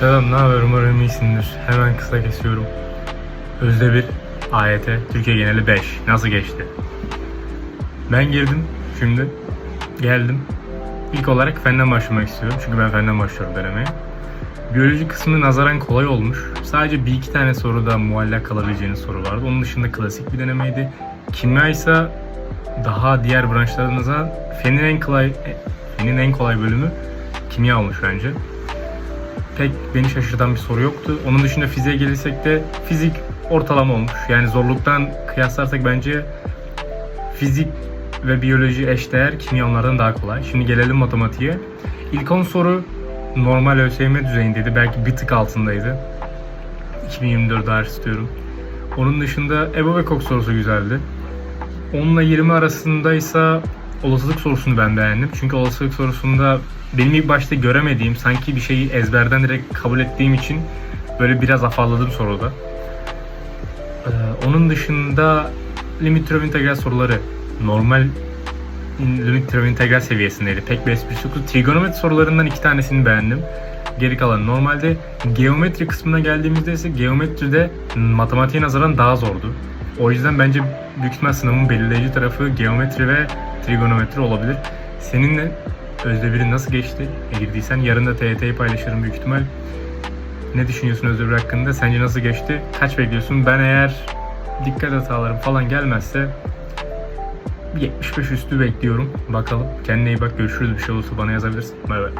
Selam, ne haber? Umarım iyisindir. Hemen kısa kesiyorum. Özde bir AYT, Türkiye geneli 5. Nasıl geçti? Ben girdim şimdi. Geldim. İlk olarak fenden başlamak istiyorum. Çünkü ben fenden başlıyorum denemeye. Biyoloji kısmı nazaran kolay olmuş. Sadece bir iki tane soruda muallak kalabileceğiniz soru vardı. Onun dışında klasik bir denemeydi. Kimya ise daha diğer branşlarınıza fenin en kolay fenin en kolay bölümü kimya olmuş bence pek beni şaşırtan bir soru yoktu. Onun dışında fiziğe gelirsek de fizik ortalama olmuş. Yani zorluktan kıyaslarsak bence fizik ve biyoloji eşdeğer, kimya onlardan daha kolay. Şimdi gelelim matematiğe. İlk 10 soru normal ÖSYM düzeyindeydi. Belki bir tık altındaydı. 2024 hariç istiyorum. Onun dışında Ebo ve Cox sorusu güzeldi. 10 ile 20 arasındaysa olasılık sorusunu ben beğendim. Çünkü olasılık sorusunda benim ilk başta göremediğim, sanki bir şeyi ezberden direkt kabul ettiğim için böyle biraz afalladım soruda. Ee, onun dışında limit türev integral soruları normal limit türev integral seviyesindeydi. Pek bir esprisi yoktu. Trigonometri sorularından iki tanesini beğendim. Geri kalan normalde geometri kısmına geldiğimizde ise geometride matematiğe nazaran daha zordu. O yüzden bence büyük ihtimal sınavın belirleyici tarafı geometri ve trigonometri olabilir. Seninle Özde biri nasıl geçti? E, girdiysen yarın da TYT'yi paylaşırım büyük ihtimal. Ne düşünüyorsun Özde bir hakkında? Sence nasıl geçti? Kaç bekliyorsun? Ben eğer dikkat hatalarım falan gelmezse bir 75 üstü bekliyorum. Bakalım. Kendine iyi bak. Görüşürüz. Bir şey olursa bana yazabilirsin. Bay bay.